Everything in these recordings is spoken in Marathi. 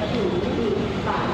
Chỉ vì.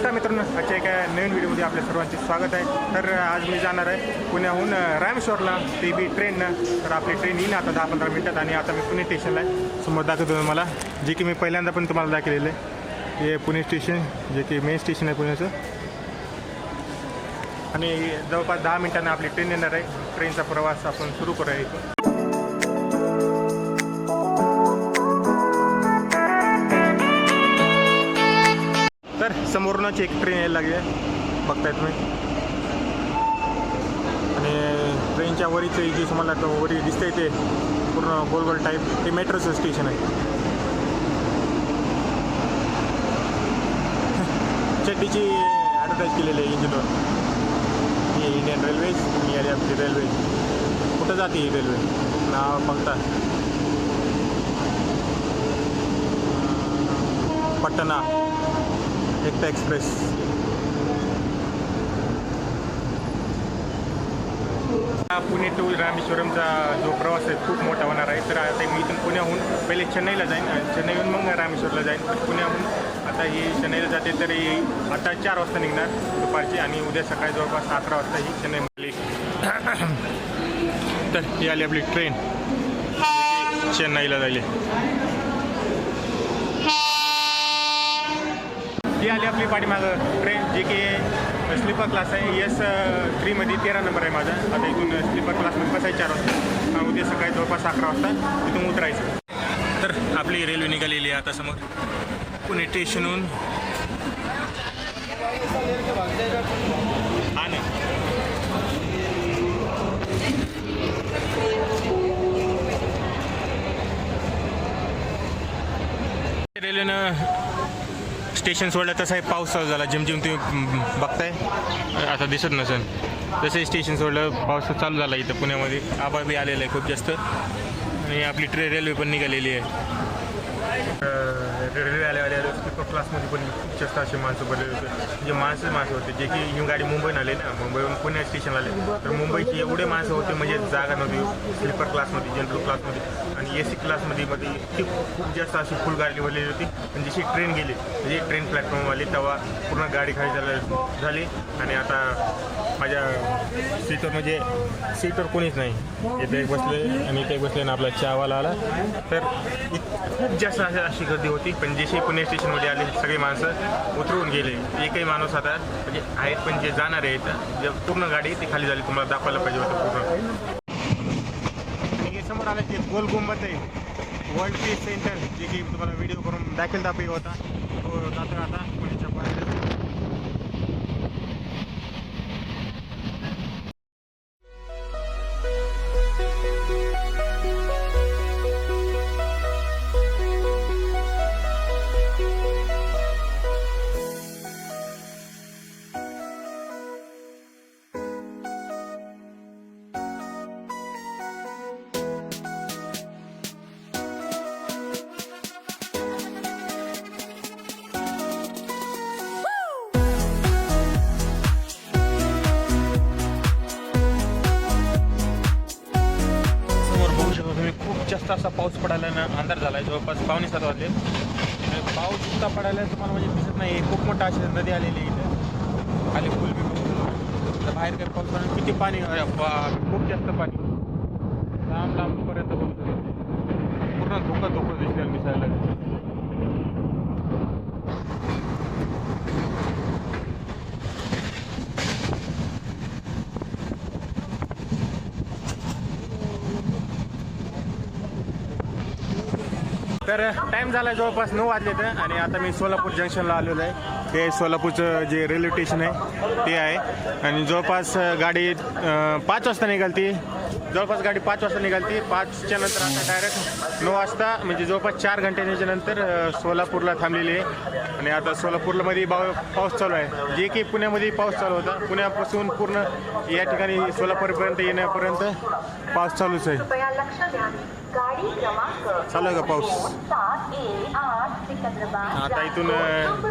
नमस्कार मित्रांनो. आजच्या एका नवीन व्हिडिओमध्ये आपल्या सर्वांचे स्वागत आहे. तर आज मी जाणार आहे पुण्याहून रामेश्वरला. ती बी ट्रेननं तर आपली ट्रेन येईन आता दहा पंधरा मिनटात आणि आता मी पुणे स्टेशनला आहे. समोर दाखवतो तुम्हाला. जे की मी पहिल्यांदा पण तुम्हाला दाखवलेलं आहे. हे पुणे स्टेशन जे की मेन स्टेशन आहे पुण्याचं. आणि जवळपास दहा मिनटांना आपली ट्रेन येणार आहे. ट्रेनचा प्रवास आपण सुरू करूया इथून. तर एक ट्रेन यायला लागली आहे. बघताय तुम्ही. आणि ट्रेनच्या वरीच जी तुम्हाला तो वरी दिसतंय ते पूर्ण गोल गोल टाईप ते मेट्रोचं स्टेशन आहे. चड्डीची ॲडव्हर्टाईज केलेली आहे इंजिनवर ही इंडियन रेल्वेज आणि आली आपली रेल्वे कुठं जाते ही रेल्वे नाव बघता. पटना. एकता एक्सप्रेस. हा पुणे टू रामेश्वरमचा जो प्रवास आहे खूप मोठा होणार आहे. तर आता मी इथून पुण्याहून पहिले चेन्नईला जाईन आणि चेन्नईहून मग रामेश्वरला जाईन. पण पुण्याहून आता ही चेन्नईला जाते तर ही आता चार वाजता निघणार दुपारची आणि उद्या सकाळी जवळपास अकरा वाजता ही चेन्नईमध्ये तर ही आली आपली ट्रेन चेन्नईला जाईल ही आली आपली पाठीमागं. ट्रेन जी की स्लीपर क्लास आहे. एस थ्रीमध्ये तेरा नंबर आहे माझा. आता इथून स्लीपर क्लासमध्ये बसायचं चार वाजता. उद्या सकाळी जवळपास अकरा वाजता तिथून उतरायचं. तर आपली रेल्वे निघालेली आहे आता समोर. पुणे स्टेशनहून हा रेल्वेनं स्टेशन सोडलं तसा आहे पाऊस चालू झाला. जिमजिम जिम तुम्ही बघताय? आता दिसत नसेल. तसंही स्टेशन सोडलं पाऊस चालू झाला इथं पुण्यामध्ये. आभाळ बी आलेलं आहे खूप जास्त. आणि आपली ट्रे रेल्वे पण निघालेली आहे. रेल्वे आले आले क्लासमध्ये पण खूप जास्त असे माणसं भरलेले होते. जे माणसं माणसं होते. जे की ही गाडी मुंबईहून आले ना मुंबईहून पुणे स्टेशन आले. तर मुंबईची एवढे माणसं होते म्हणजे जागा नव्हती. स्लीपर क्लासमध्ये जनरल क्लासमध्ये आणि ए सी क्लासमध्ये मध्ये ती खूप जास्त अशी फुल गाडी भरलेली होती. आणि जशी ट्रेन गेली म्हणजे ट्रेन प्लॅटफॉर्म आली तेव्हा पूर्ण गाडी खाली झाली आणि आता माझ्या सीटवर म्हणजे सीटवर कोणीच नाही. इथे एक बसले आणि इथे बसले आणि आपला चहावाला आला. तर खूप जास्त अशी अशी गर्दी होती. पण जसे पुणे स्टेशनमध्ये आले सगळे माणसं उतरून गेले. एकही माणूस आता म्हणजे आहेत पण जे जाणार आहेत इथं जे पूर्ण गाडी ती खाली झाली. तुम्हाला दाखवायला पाहिजे होतं पूर्ण. आणि हे समोर आलं ते गोल गुंबद आहे. वर्ल्ड पीस सेंटर जे की तुम्हाला व्हिडिओ करून दाखल दाखवी होता. तो हो, जातो आता. पुण्याच्या पाऊस पडायला ना अंधार झाला आहे जवळपास पावणे सात वाजले. पाऊस सुद्धा पडायला तुम्हाला म्हणजे दिसत नाही खूप मोठा अशी नदी आलेली आहे इथं. खाली फुल बी बाहेर काही पाऊस पडला किती पाणी? खूप जास्त पाणी. लांब लांबपर्यंत बघू पूर्ण धोका धोकं दिसतं मिसायला तर टाईम झाला जवळपास नऊ वाजले तर आणि आता मी सोलापूर जंक्शनला आलेलो आहे. ते सोलापूरचं जे रेल्वे स्टेशन आहे ते आहे. आणि जवळपास गाडी पाच वाजता निघालती. जवळपास गाडी पाच वाजता निघालती. पाचच्या नंतर आता डायरेक्ट नऊ वाजता म्हणजे जवळपास चार घंट्याच्या नंतर सोलापूरला थांबलेली आहे. आणि आता सोलापूरला मध्ये पाऊस चालू आहे. जे की पुण्यामध्ये पाऊस चालू होता. पुण्यापासून पूर्ण या ठिकाणी सोलापूरपर्यंत येण्यापर्यंत पाऊस चालूच आहे. चालू आहे का पाऊस? आता इथून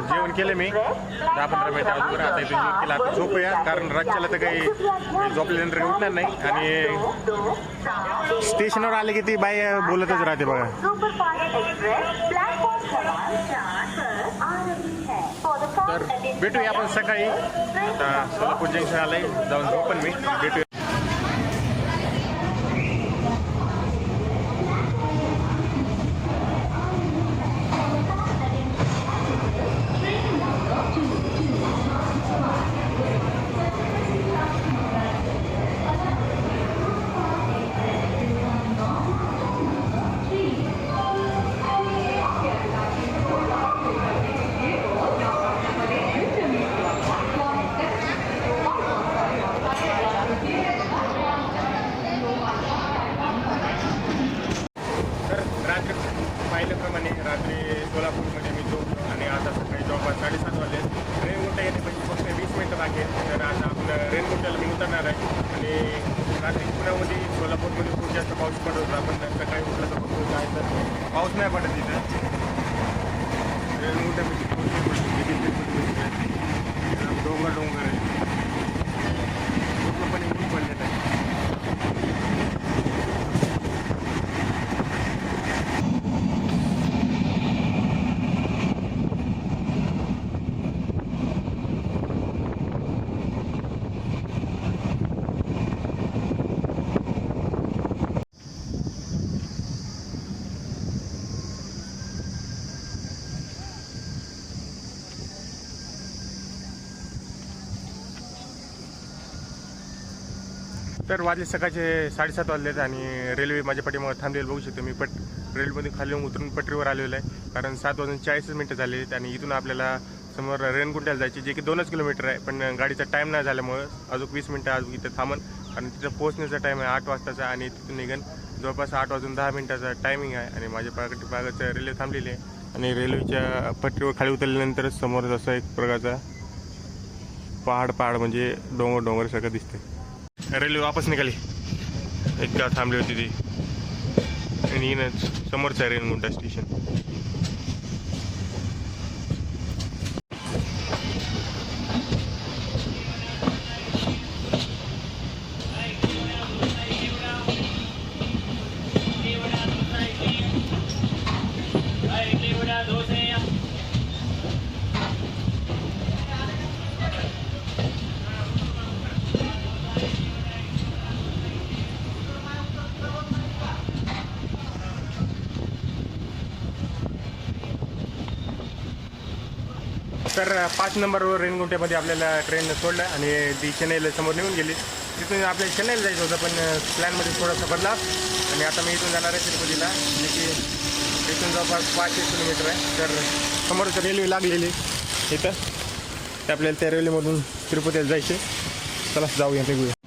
जेवण केलं मी. दहा पंधरा मिनिटं अगोदर आता इथून जेवण केलं. आता झोपूया कारण रातच्याला तर काही झोपल्यानंतर काही उठणार नाही. आणि स्टेशनवर आले की ती बाई बोलतच राहते बघा. तर भेटूया आपण सकाळी. आता सोलापूर जंक्शन आलंय. जाऊन झोपन मी. भेटूया. रात्री सोलापूरमध्ये मी झोपलो आणि आता सकाळी जवळपास साडेसात वाजले. रेनकोटा येते म्हणजे फक्त वीस मिनटं बाकी आहेत. तर आता आपलं रेनकोटाला मी उतरणार आहे. आणि रात्री पुण्यामध्ये सोलापूरमध्ये खूप जास्त पाऊस पडत होता. पण सकाळी उठलं तर खूप आहे तर पाऊस नाही पडत तिथं. रेनकोटामध्ये पाऊस डोंगर डोंगर आहे. म्हणजे तर वाजले सकाळचे साडेसात वाजलेत आणि रेल्वे माझ्या पाठीमागे थांबलेलं बघू शकतो मी पट रेल्वेमध्ये खाली उतरून पटरीवर आलेलो आहे. कारण सात वाजून चाळीसच मिनटं झाले आहेत आणि इथून आपल्याला समोर रेणकुंट्याला जायचे जे की दोनच किलोमीटर आहे पण गाडीचा टाईम नाही झाल्यामुळं अजून वीस मिनटं अजून इथं थांबन. आणि तिथं पोहोचण्याचा टाईम आहे आठ वाजताचा आणि तिथून निघन. जवळपास आठ वाजून दहा मिनटाचा टायमिंग आहे आणि माझ्या पाठी भागाचं रेल्वे थांबलेली आहे. आणि रेल्वेच्या पटरीवर खाली उतरल्यानंतरच समोर जसं एक प्रकारचा पहाड पहाड म्हणजे डोंगर डोंगरसारखं दिसतं आहे रेल्वे वापस निघाली. एकदा थांबली होती ती. आणि समोरचा समोरचं आहे रेणगुंटा स्टेशन तर पाच नंबरवर रेणगुंट्यामध्ये आपल्याला ट्रेन सोडलं आणि ती चेन्नईला समोर निघून गेली. तिथून आपल्याला चेन्नईला जायचं होतं पण प्लॅनमध्ये थोडासा बदला आणि आता मी इथून जाणार आहे तिरुपतीला जे की इथून जवळपास पाचशे किलोमीटर आहे. तर समोरच रेल्वे लागलेली इथं. आपल्याला त्या रेल्वेमधून तिरुपतीला जायचे चला जाऊया निघूया.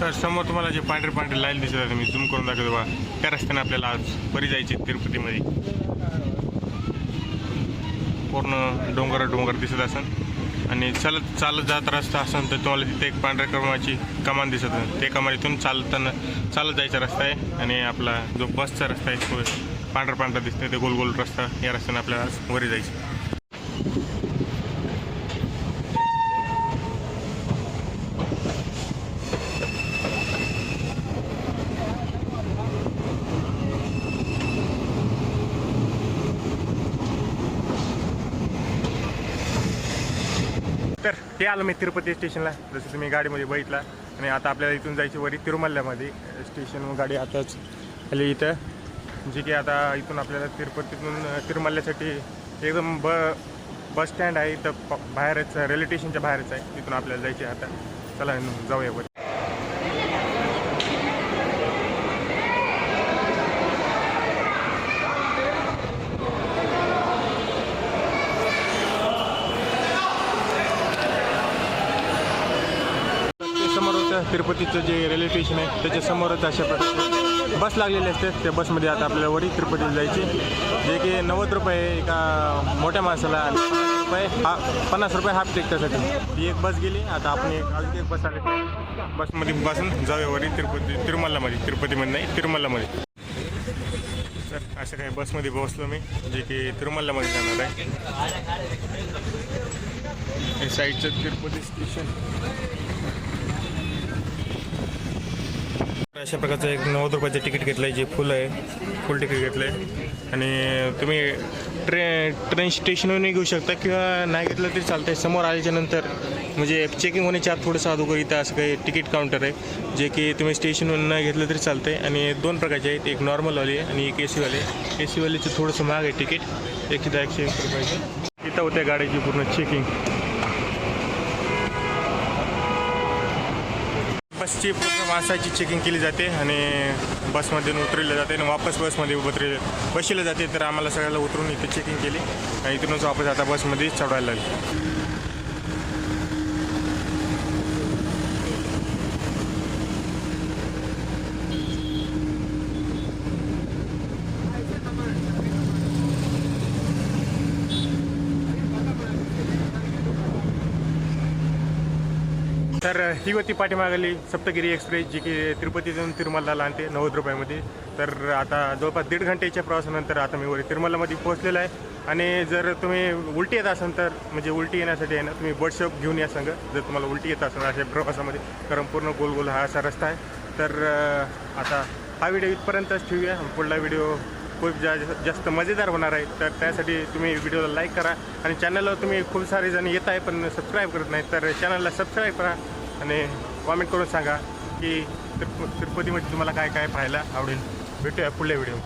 तर समोर तुम्हाला जे पांढरे पांढरे लाईन दिसत आहे मी झूम करून दाखवतो बा त्या रस्त्याने आपल्याला आज बरी जायची तिरुपतीमध्ये. पूर्ण डोंगर डोंगर दिसत असन. आणि चालत चालत जात रस्ता असेल तर तुम्हाला तिथे एक पांढऱ्या क्रमाची कमान दिसत असेल ते कमानीतून चालताना चालत जायचा रस्ता आहे. आणि आपला जो बसचा रस्ता आहे तो पांढरा पांढरा दिसतोय. ते गोल गोल रस्ता या रस्त्याने आपल्याला आज वरी जायचं. तर हे आलो मी तिरुपती स्टेशनला. जसं तुम्ही गाडीमध्ये बघितला. आणि आता आपल्याला इथून जायची वरी तिरुमल्यामध्ये स्टेशन गाडी आताच आली इथं. जे की आता इथून आपल्याला तिरुपतीतून तिरुमल्यासाठी एकदम ब बस स्टँड आहे. इथं प- बाहेरच रेल्वे स्टेशनच्या बाहेरच आहे. तिथून आपल्याला जायचे आता. चला जाऊया वर ते समोर होतं तिरुपतीचं जे रेल्वे स्टेशन आहे त्याच्यासमोरच अशा प्रकारचे बस लागलेले असते त्या बसमध्ये आता आपल्याला वरी तिरुपतीला जायची. जे की नव्वद रुपये एका मोठ्या माणसाला आणि रुपये हा पन्नास रुपये हाफ तिकटासाठी ही एक बस गेली. आता आपण एक अजून एक बस आली बसमध्ये बसून जाऊया वरी तिरुपती तिरुमलामध्ये तिरुपतीमध्ये नाही तिरुमलामध्ये. तर असं काही बसमध्ये बसलो मी जे की तिरुमलामध्ये जाणार आहे. हे साईडचं तिरुपती स्टेशन अशा प्रकारचं एक नव्वद रुपयाचं तिकीट घेतलं आहे जे फुल आहे फुल तिकीट घेतलं आहे आणि तुम्ही ट्रे ट्रेन स्टेशनवरून घेऊ शकता किंवा नाही घेतलं तरी चालतं आहे समोर आल्याच्यानंतर म्हणजे चेकिंग होण्याच्या आत थोडंसं अगोदर इथं असं काही तिकीट काउंटर आहे जे की तुम्ही स्टेशनवरून न घेतलं तरी चालतं आहे आणि दोन प्रकारचे आहेत. एक नॉर्मलवाली आणि एक ए सीवाले ए सीवालीचं थोडंसं महाग आहे तिकीट. एकशे दहा एकशे एक रुपयाचं. इथं होत्या गाडीची पूर्ण चेकिंग बसची माणसाची चेकिंग केली जाते आणि बसमध्ये उतरले जाते आणि वापस बसमध्ये उतरले बसले जाते. तर आम्हाला सगळ्याला उतरून इथे चेकिंग केली आणि इथूनच वापस आता बसमध्ये चढवायला लागली. तर ही होती पाठीमागली सप्तगिरी एक्सप्रेस जी की तिरुपतीतून तिरुमलाला आणते नव्वद रुपयामध्ये. तर आता जवळपास दीड घंटेच्या प्रवासानंतर आता मी वर तिरुमलामध्ये पोहोचलेलो आहे. आणि जर तुम्ही उलटी येत असाल तर म्हणजे उलटी येण्यासाठी आहे ना तुम्ही बर्डशॉप घेऊन या सांगा. जर तुम्हाला उलटी येत असेल अशा प्रवासामध्ये कारण पूर्ण गोल गोल हा असा रस्ता आहे. तर आता हा व्हिडिओ इथपर्यंतच ठेवूया. पुढला व्हिडिओ खूप जा जास्त मजेदार होणार आहे. तर त्यासाठी तुम्ही व्हिडिओला लाईक करा. आणि चॅनलवर तुम्ही खूप सारे जण येत आहे पण सबस्क्राईब करत नाही. तर चॅनलला सबस्क्राईब करा. आणि कॉमेंट करून सांगा की तिरुपतीमध्ये तुम्हाला काय काय पाहायला आवडेल. भेटूया पुढल्या व्हिडिओ